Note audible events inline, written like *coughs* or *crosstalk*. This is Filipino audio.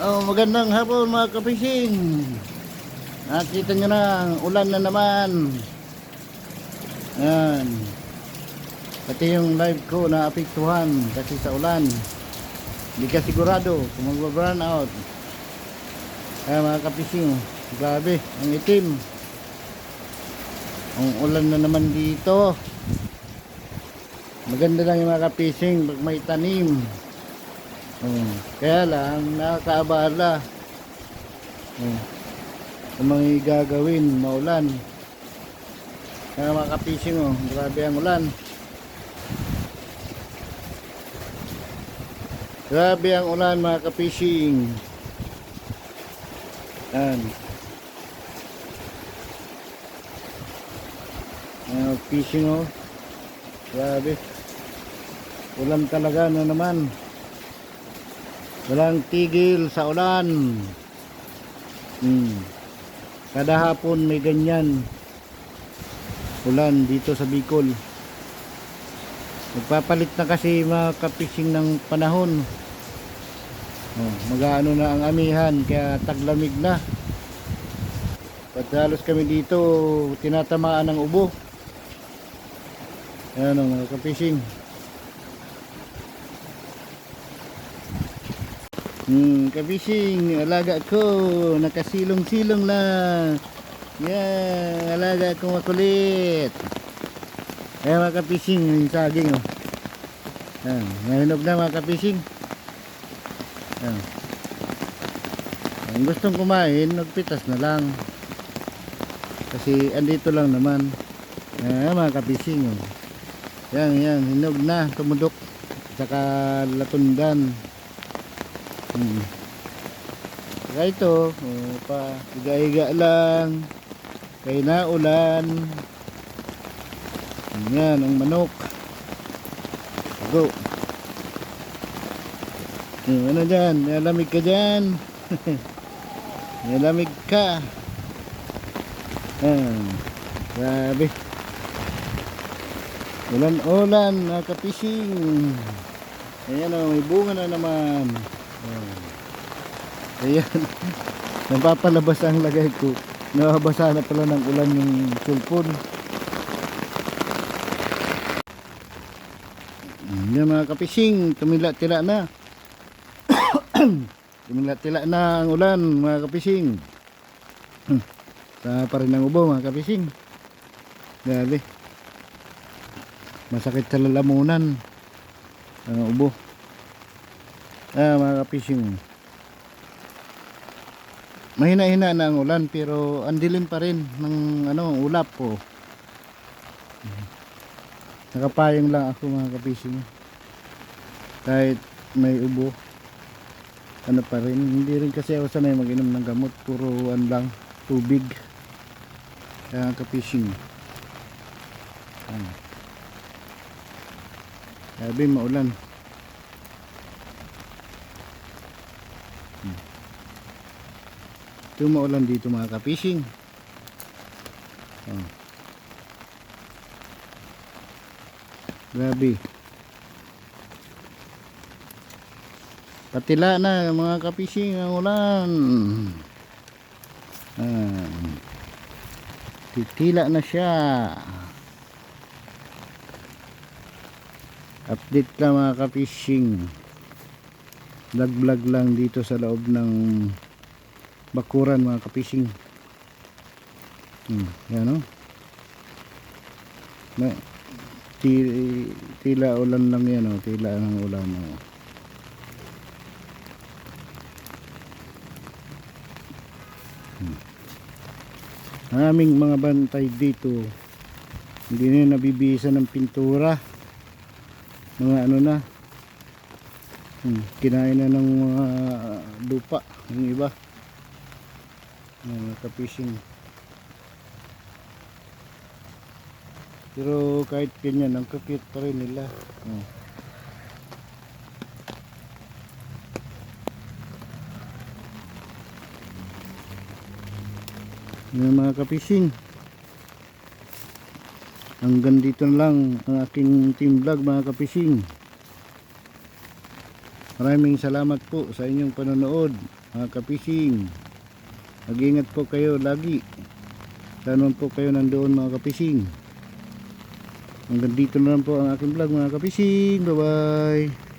Oh, magandang hapon mga kapising. Nakita nyo na, ulan na naman. Yan. Pati yung live ko na apektuhan kasi sa ulan. Hindi ka sigurado kung mag-burn out. Kaya mga kapising, grabe, ang itim. Ang ulan na naman dito. Maganda lang yung mga kapising pag may tanim. Oh, kaya lang nakakaabala. Oh. Ang mga gagawin, maulan. Kaya mga kapising oh, grabe ang ulan. Grabe ang ulan mga kapising. Yan. Mga fishing oh. Grabe. Ulan talaga na naman. Walang tigil sa ulan. Hmm. Kada hapon may ganyan. Ulan dito sa Bicol. Magpapalit na kasi mga kapising ng panahon. Oh, mag-ano na ang amihan kaya taglamig na. Pagdalos kami dito, tinatamaan ng ubo. Ayan o mga kapising. Hmm, kabising, alaga ko, nakasilong-silong lang. Yeah, alaga ko makulit. Ayan mga kapising, yung saging oh. Ayan, mahinog na mga kapising. Ayan. Ang gustong kumain, magpitas na lang. Kasi andito lang naman. Ayan mga kapising oh. Yan, yan, hinog na, tumudok. Saka latundan. Hmm. Saka ito, oh, pa, higa-higa lang. Kaya na ulan. Yan, ang manok. Go. Hmm, ano dyan? Nalamig ka dyan. *laughs* Nalamig ka. Ah, grabe. Ulan-ulan, mga kapising. Ayan o, may bunga na naman. Oh. Ayan. Napapalabas ang lagay ko. Nababasa na pala ng ulan yung sulpon. Yan mga kapising, tumila-tila na. *coughs* tumila-tila na ang ulan mga kapising. Sa pa rin ang ubo mga kapising. Grabe. Masakit sa lalamunan. Ang ubo. Ah, mga kapising. Mahina-hina na ang ulan pero ang dilim pa rin ng ano, ulap po. Nakapayong lang ako mga kapising. Kahit may ubo. Ano pa rin. Hindi rin kasi ako sanay mag-inom ng gamot. Puro ano lang, tubig. Kaya kapising. Ano. Sabi maulan. Maulan dito mga kapising. Oh. Grabe. Patila na mga kapising ang ulan. Ah. Titila na siya. Update lang mga kapising. Vlog vlog lang dito sa loob ng bakuran mga kapising. Hmm, yan o. Na, ti- tila ulan lang yan o. Tila ng ulan o. Hmm. Maraming mga bantay dito. Hindi na nabibihisan ng pintura. Mga ano na. Hmm, kinain na ng mga lupa. Yung iba. Mga kapising. Pero kahit ganyan, ang kakit pa rin nila. Oh. Yan mga kapising. Hanggang dito na lang ang aking team vlog mga kapising. Maraming salamat po sa inyong panonood mga kapising. Mag-ingat po kayo lagi. Saan po kayo nandoon mga kapising. Hanggang dito na lang po ang aking vlog mga kapising. Bye bye.